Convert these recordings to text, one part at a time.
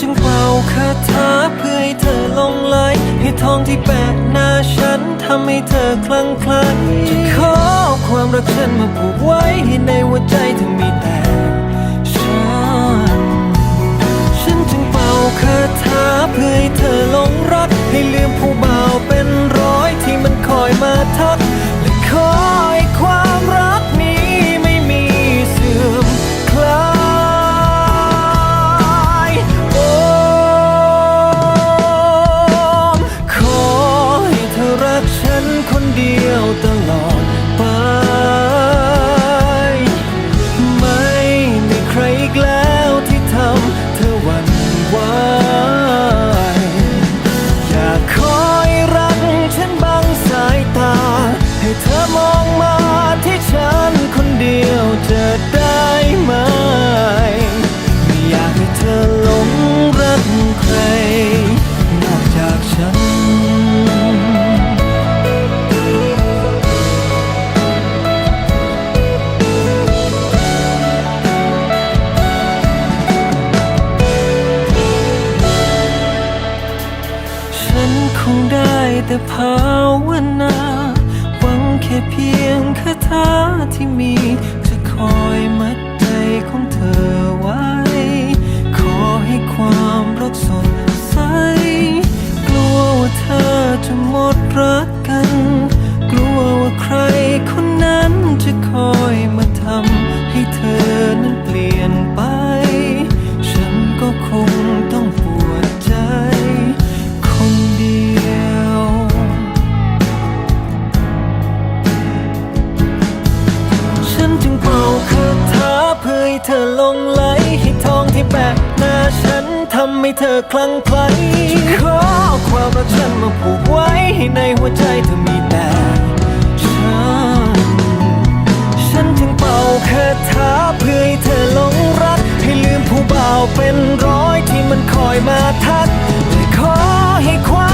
จึงเป่าคาถาเพื่อให้เธอลงไหลให้ทองที่แปะหน้าฉันทำให้เธอคลั่งไคล้จะขอความรักฉันมาผูกไว้ให้ในหัวใจเธอมีแต่ฉัน ฉันจึงเป่าคาถาเพื่อให้เธอลงรัก ให้ลืมผู้บ่าวเป็นร้อยที่มันคอยมาทักและขอ เพื่อให้เธอลงไหลให้ทองที่แปะหน้าฉันทำให้เธอคลั่งไคล้ขอความรักฉันมาผูกไว้ให้ในหัวใจเธอมีแต่ฉัน ฉันจึงเป่าคาถาเพื่อให้เธอหลงรัก ให้ลืมผู้บ่าวเป็นร้อยที่มันคอยมาทักและขอให้ความ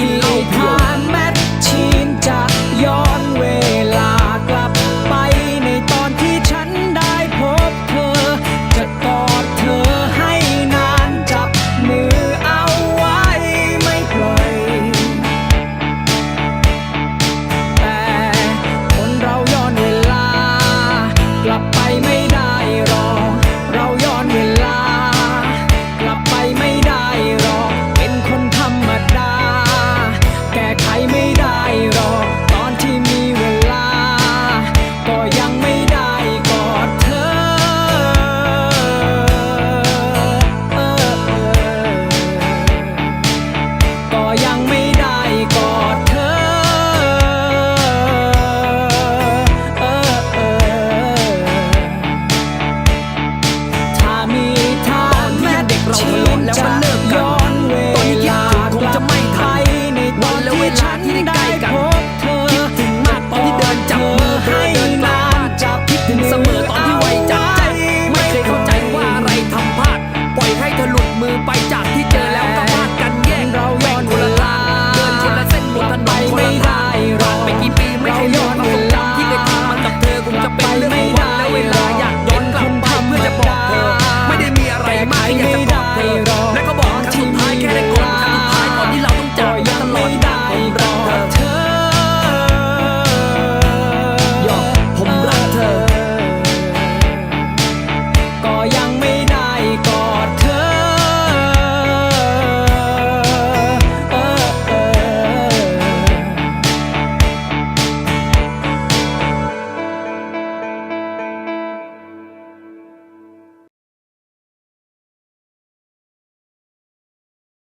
be low.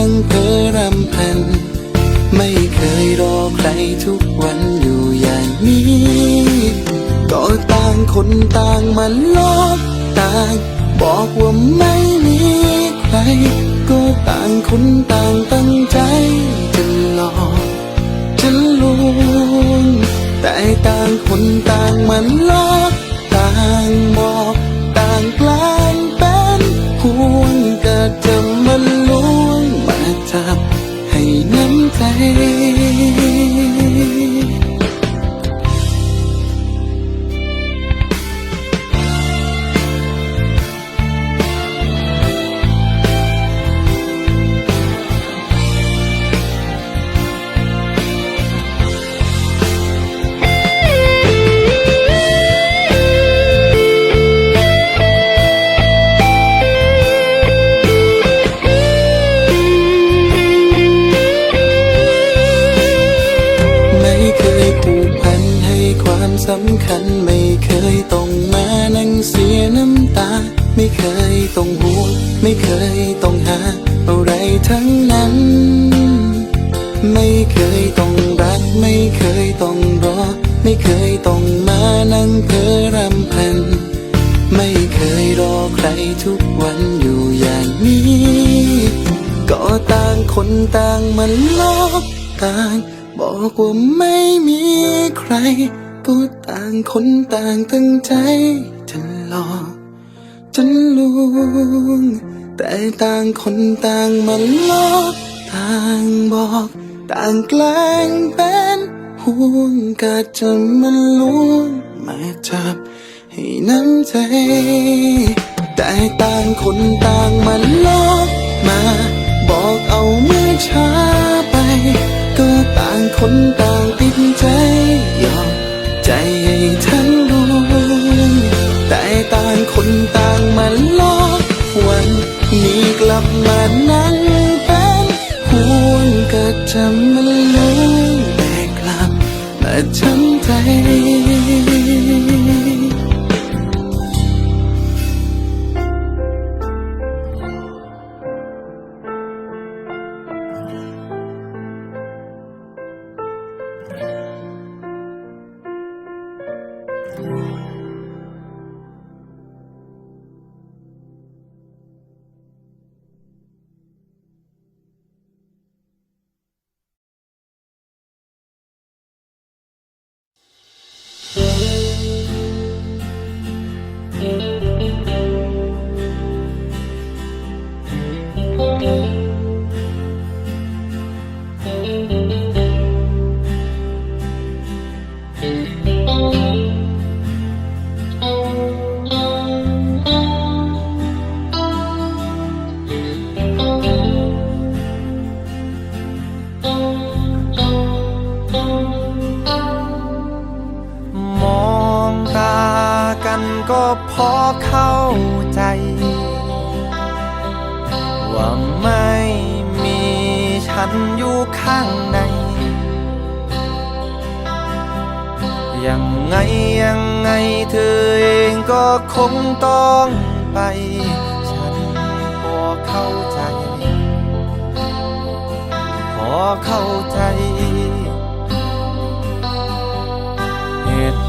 ั่งเพ้อรำพัน ไม่เคยรอใครทุกวันอยู่อย่างนี้ ก็ต่างคนต่างมาลอกต่าง บอกว่าไม่มีใคร ก็ต่างคนต่างตั้งใจจะหลอกจะลวงแต่ต่างคนต่างมาลอกต่างบอกต่างกล้งเป็นห่วงก็จะ น้ คนต่างมันลอกต่าง บอกว่าไม่มีใคร ก็ต่างคนต่างตั้งใจจะหลอกจะลวงแต่ต่างคนต่างมันลอกต่างบอก ต่างแกล้งเป็นห่วงก็จะมันลวงมาจับให้น้ำใจ แต่ต่างคนต่างมันลอกมา ช้าไป ก็ต่างคนต่างติดใจยอมใจให้ทั้งดวงแต่ต่างคนต่างมันลอกวันนี้กลับมานะ ม พอเข้าใจ ว่าไม่มีฉันอยู่ข้างใน ยังไงยังไงเธอเองก็คงต้องไป ฉันพอเข้าใจ พอเข้า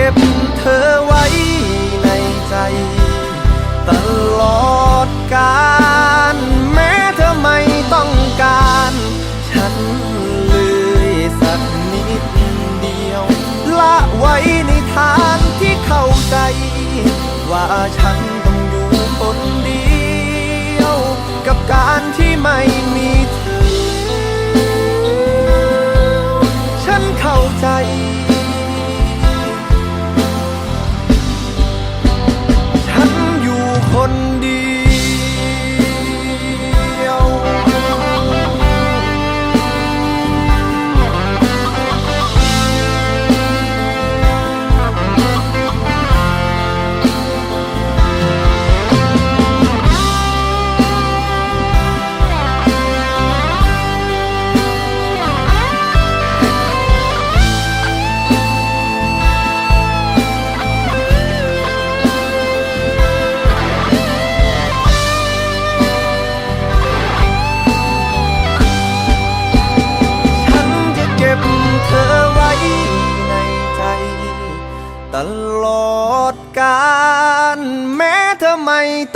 เก็บเธอไว้ในใจ ตลอด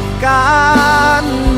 ดการ